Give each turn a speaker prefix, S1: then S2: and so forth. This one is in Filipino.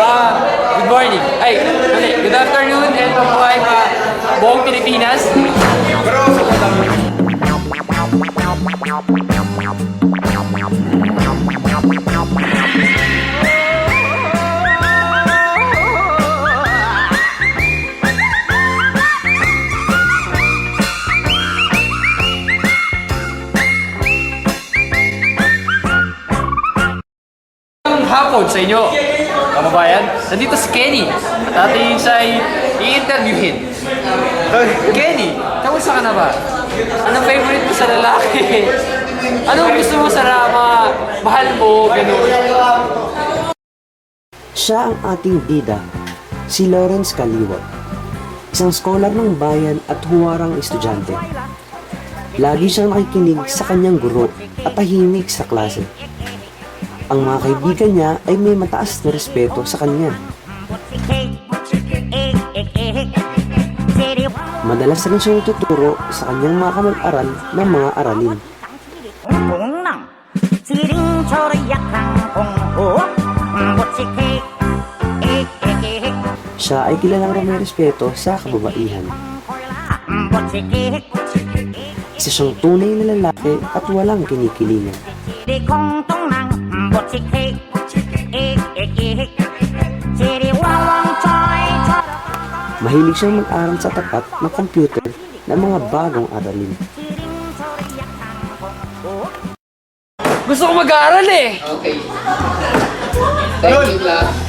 S1: Ah, good morning. Ay, mali. Good afternoon and mabuhay pa buong Pilipinas. Hapon sa inyo, kababayan. Nandito si Kenny at ating siya ay i-interviewin. Kenny, kamusta ka na ba? Anong favorite mo sa lalaki? Anong gusto mo sa mga mahal mo, ganun?
S2: Siya ang ating bida, si Lawrence Kaliwat. Isang scholar ng bayan at huwarang estudyante. Lagi siyang nakikinig sa kanyang guro at tahimik sa klase ang mga kaibigan niya ay may mataas na respeto sa kanya. Madalas rin siyang tuturo sa kanyang mga kamag-aral ng mga aralin. Siya ay kilalang may respeto sa kababaihan. Isa siyang tunay na lalaki at walang kinikilingan.
S3: Botsik hik, ik ik ik Siriwawang choy
S2: Mahilig siyang mag-aral sa tapat na computer ng mga bagong aralin.
S1: Gusto ko mag-aaral eh! Okay. Thank you, love.